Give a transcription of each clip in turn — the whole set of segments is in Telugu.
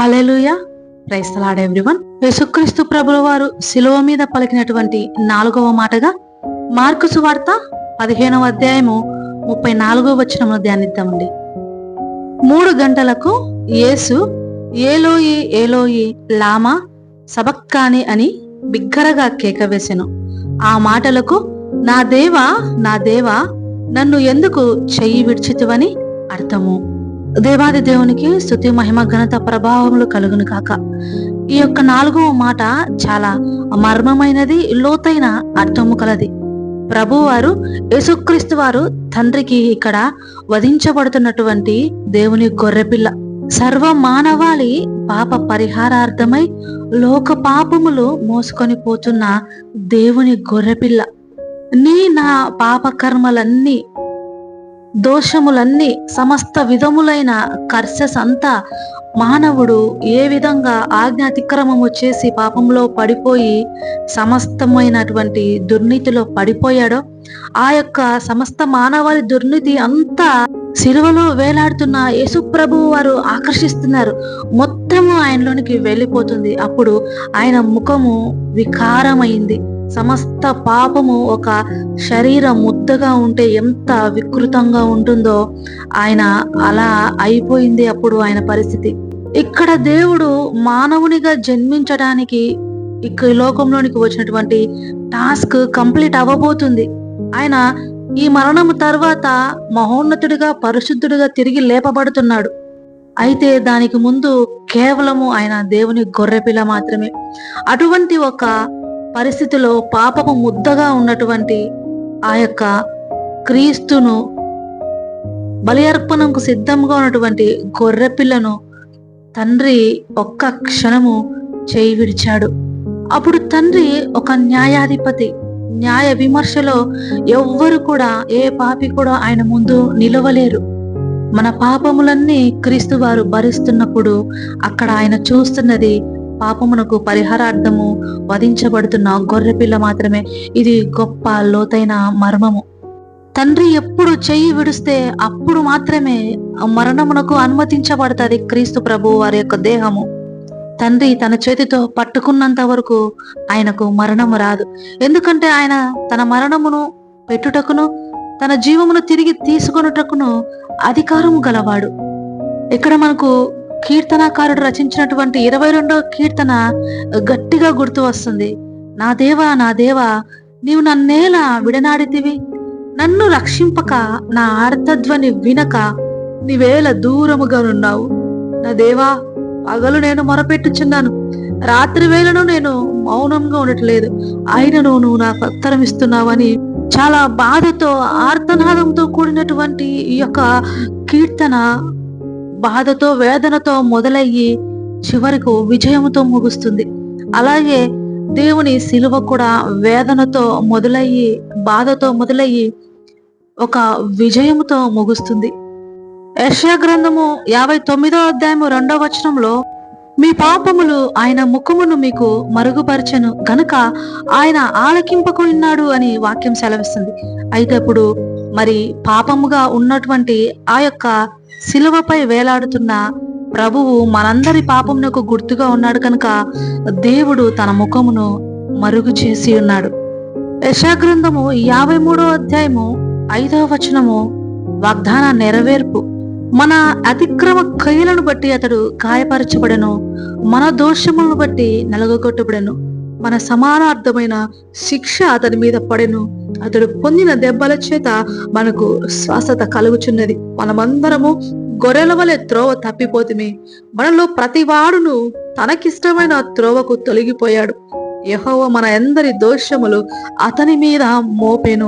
Hallelujah క్రైస్తలాడ్ everyone. యేసుక్రీస్తు ప్రభుల వారు శిలువ మీద పలికినటువంటి నాలుగవ మాటగా మార్కుసు వార్త పదిహేనవ అధ్యాయము ముప్పై నాలుగవ వచనమును ధ్యానిద్దామండి. మూడు గంటలకు యేసు ఏలోయి ఏలోయి లామా సబక్కాని అని బిగ్గరగా కేక వేసెను. ఆ మాటలకు నా దేవా నా దేవా నన్ను ఎందుకు చెయ్యి విడిచితివని అర్థము. దేవాది దేవునికి స్థుతి మహిమ ఘనత ప్రభావములు కలుగును కాక ఈ యొక్క నాలుగవ మాట చాలా మర్మమైనది లోతైన అర్థము కలది. ప్రభు వారు యేసుక్రీస్తు వారు తండ్రికి ఇక్కడ వధించబడుతున్నటువంటి దేవుని గొర్రెపిల్ల. సర్వ మానవాళి పాప పరిహారార్థమై లోక పాపములు మోసుకొని పోతున్న దేవుని గొర్రెపిల్ల. నీ నా పాపకర్మలన్నీ దోషములన్నీ సమస్త విధములైన కర్సెస్ అంతా మానవుడు ఏ విధంగా ఆజ్ఞాతిక్రమము చేసి పాపంలో పడిపోయి సమస్తమైనటువంటి దుర్నీతిలో పడిపోయాడో ఆ యొక్క సమస్త మానవాళి దుర్నీతి అంతా సిలువలో వేలాడుతున్న యేసుప్రభు వారు ఆకర్షిస్తున్నారు. మొత్తము ఆయనలోనికి వెళ్ళిపోతుంది. అప్పుడు ఆయన ముఖము వికారమైంది. సమస్త పాపము ఒక శరీర ముద్దగా ఉంటే ఎంత వికృతంగా ఉంటుందో ఆయన అలా అయిపోయింది అప్పుడు ఆయన పరిస్థితి. ఇక్కడ దేవుడు మానవునిగా జన్మించడానికి ఇక ఈ లోకంలోనికి వచ్చినటువంటి టాస్క్ కంప్లీట్ అవ్వబోతుంది. ఆయన ఈ మరణము తర్వాత మహోన్నతుడిగా పరిశుద్ధుడిగా తిరిగి లేపబడుతున్నాడు. అయితే దానికి ముందు కేవలము ఆయన దేవుని గొర్రెపిల్ల మాత్రమే. అటువంటి ఒక పరిస్థితిలో పాపము ముద్దగా ఉన్నటువంటి ఆ యొక్క క్రీస్తును బలియర్పణకు సిద్ధంగా ఉన్నటువంటి గొర్రెపిల్లను తండ్రి ఒక్క క్షణము చేయి విడిచాడు. అప్పుడు తండ్రి ఒక న్యాయాధిపతి న్యాయ విమర్శలో ఎవ్వరు కూడా ఏ పాపి కూడా ఆయన ముందు నిలవలేరు. మన పాపములన్నీ క్రీస్తు వారు భరిస్తున్నప్పుడు అక్కడ ఆయన చూస్తున్నది పాపమునకు పరిహారార్థము వధించబడుతున్న గొర్రెపిల్ల మాత్రమే. ఇది గొప్ప లోతైన మర్మము. తండ్రి ఎప్పుడు చెయ్యి విడిస్తే అప్పుడు మాత్రమే మరణమునకు అనుమతించబడుతుంది క్రీస్తు ప్రభు వారి యొక్క దేహము. తండ్రి తన చేతితో పట్టుకున్నంత వరకు ఆయనకు మరణము రాదు. ఎందుకంటే ఆయన తన మరణమును పెట్టుటకును తన జీవమును తిరిగి తీసుకొనుటకును అధికారము గలవాడు. ఇక్కడ మనకు కీర్తనాకారుడు రచించినటువంటి ఇరవై రెండవ కీర్తన గట్టిగా గుర్తు వస్తుంది. నా దేవా నా దేవా నీవు నన్నేలా విడనాడితివి? నన్ను రక్షింపక నా ఆర్తధ్వని వినక నీవేల దూరముగా ఉన్నావు నా దేవా పగలు నేను మొరపెట్టుచున్నాను. రాత్రి వేళను నేను మౌనంగా ఉండట్లేదు. ఆయనను నువ్వు నాకు ఉత్తరం ఇస్తున్నావని చాలా బాధతో ఆర్తనాదంతో కూడినటువంటి ఈ యొక్క కీర్తన బాధతో వేదనతో మొదలయ్యి చివరకు విజయముతో ముగుస్తుంది. అలాగే దేవుని శిలువ కూడా వేదనతో మొదలయ్యి బాధతో మొదలయ్యి ఒక విజయముతో ముగుస్తుంది. యష్యా గ్రంథము యాభై తొమ్మిదో అధ్యాయము రెండో వచనంలో మీ పాపములు ఆయన ముఖమును మీకు మరుగుపరచను గనుక ఆయన ఆలకింపకున్నాడు అని వాక్యం సెలవిస్తుంది. అయితే అప్పుడు మరి పాపముగా ఉన్నటువంటి ఆ యొక్క శిలువపై వేలాడుతున్న ప్రభువు మనందరి పాపమునకు గుర్తుగా ఉన్నాడు కనుక దేవుడు తన ముఖమును మరుగు చేసి ఉన్నాడు. యశాగ్రంథము యాభై మూడో అధ్యాయము ఐదవ వచనము వాగ్దాన నెరవేర్పు. మన అతిక్రమ క్రియలను బట్టి అతడు గాయపరచబడను. మన దోషములను బట్టి నలగొట్టబడను మన సమానార్థమైన శిక్ష అతని మీద పడెను. అతడు పొందిన దెబ్బల చేత మనకు స్వస్థత కలుగుచున్నది. మనమందరము గొర్రెల వలె త్రోవ తప్పిపోతుమే. మనలో ప్రతి వాడును తనకిష్టమైన త్రోవకు తొలగిపోయాడు. యహోవ మన ఎందరి దోషములు అతని మీద మోపెను.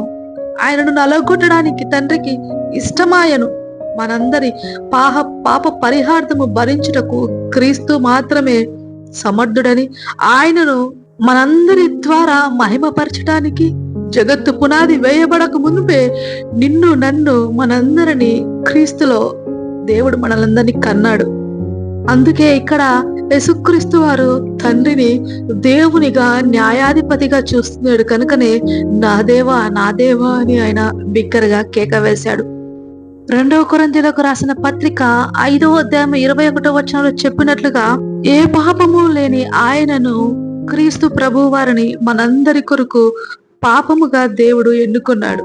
ఆయనను నలగొట్టడానికి తండ్రికి ఇష్టమాయను. మనందరి పాహ పాప పరిహార్థము భరించుటకు క్రీస్తు మాత్రమే సమర్థుడని ఆయనను మనందరి ద్వారా మహిమపరచడానికి జగత్తు పునాది వేయబడక ముందే నిన్ను నన్ను మనందరిని క్రీస్తులో దేవుడు మనలందరినీ కన్నాడు. అందుకే ఇక్కడ యేసుక్రీస్తు వారు తండ్రిని దేవునిగా న్యాయాధిపతిగా చూస్తున్నాడు. కనుకనే నా దేవా నా దేవా అని ఆయన బిగ్గరగా కేక వేశాడు. రెండవ కొరంతీలకు రాసిన పత్రిక ఐదవ అధ్యాయం ఇరవై ఒకటో వచనంలో చెప్పినట్లుగా ఏ పాపము లేని ఆయనను క్రీస్తు ప్రభు వారిని మనందరి కొరకు పాపముగా దేవుడు ఎన్నుకున్నాడు.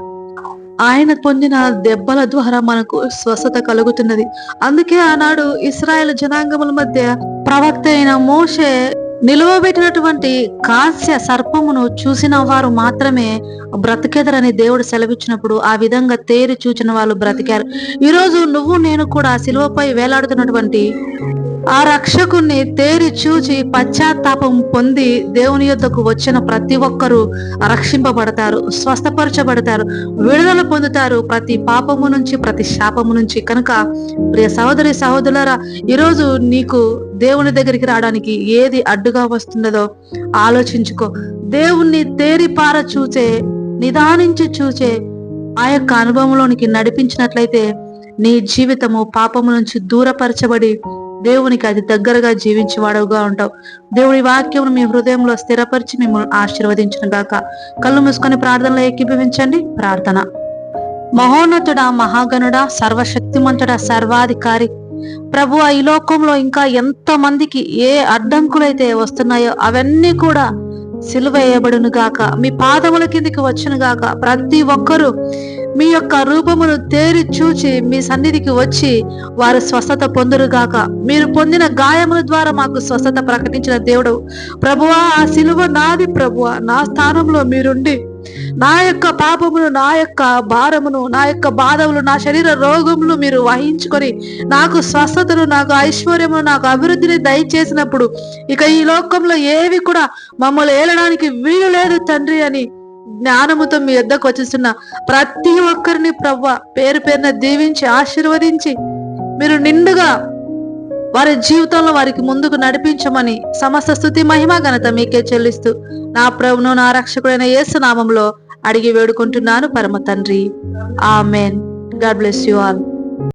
ఆయన పొందిన దెబ్బల ద్వారా మనకు స్వస్థత కలుగుతున్నది. అందుకే ఆనాడు ఇస్రాయేల్ జనాంగముల మధ్య ప్రవక్త అయిన మోషే నిలువబెట్టినటువంటి కాస్య సర్పమును చూసిన వారు మాత్రమే బ్రతికెదరని దేవుడు సెలవిచ్చినప్పుడు ఆ విధంగా తేరి చూచిన వాళ్ళు బ్రతికారు. ఈరోజు నువ్వు నేను కూడా శిలువపై వేలాడుతున్నటువంటి ఆ రక్షకుణ్ణి తేరి చూచి పశ్చాత్తాపం పొంది దేవుని యొద్దకు వచ్చిన ప్రతి ఒక్కరూ రక్షింపబడతారు స్వస్థపరచబడతారు విడుదల పొందుతారు ప్రతి పాపము నుంచి ప్రతి శాపము నుంచి. కనుక ప్రియ సహోదరి సహోదరులరా ఈరోజు నీకు దేవుని దగ్గరికి రావడానికి ఏది అడ్డుగా వస్తున్నదో ఆలోచించుకో. దేవుణ్ణి తేరిపార చూచే నిదానించి చూచే ఆ యొక్క అనుభవంలోనికి నడిపించినట్లయితే నీ జీవితము పాపము నుంచి దూరపరచబడి దేవునికి అది దగ్గరగా జీవించేవాడుగా ఉంటావు. దేవుడి వాక్యమును మీ హృదయంలో స్థిరపరిచి మిమ్మల్ని ఆశీర్వదించిన గాక. కళ్ళు మూసుకొని ప్రార్థనలో ఏకీభవించండి. ప్రార్థన. మహోన్నతుడా మహాగణుడా సర్వశక్తిమంతుడా సర్వాధికారి. ప్రభు ఈ లోకంలో ఇంకా ఎంత మందికి ఏ అడ్డంకులైతే వస్తున్నాయో అవన్నీ కూడా సిలువ వేయబడును గాక. మీ పాదముల కిందికి వచ్చును గాక. ప్రతి ఒక్కరూ మీ యొక్క రూపమును తేరి చూచి మీ సన్నిధికి వచ్చి వారు స్వస్థత పొందురుగాక మీరు పొందిన గాయముల ద్వారా మాకు స్వస్థత ప్రకటించిన దేవుడు. ప్రభువా ఆ సిలువ నాది ప్రభువా. నా స్థానంలో మీరుండి నా యొక్క పాపమును నా యొక్క భారమును నా యొక్క బాధములు నా శరీర రోగములు మీరు వహించుకొని నాకు స్వస్థతను నాకు ఐశ్వర్యమును నాకు అభివృద్ధిని దయచేసినప్పుడు ఇక ఈ లోకంలో ఏవి కూడా మమ్మల్ని ఏలడానికి వీలు లేదు తండ్రి అని జ్ఞానముతో మీ వద్దకు వచ్చేస్తున్న ప్రతి ఒక్కరిని ప్రవ్వ పేరు పేరున దీవించి ఆశీర్వదించి మీరు నిండుగా వారి జీవితంలో వారికి ముందుకు నడిపించమని సమస్త స్థుతి మహిమ ఘనత మీకే చెల్లిస్తూ నా ప్రభును నా రక్షకుడైన యేసు నామంలో అడిగి వేడుకుంటున్నాను పరమ తండ్రి. Amen. God bless you all.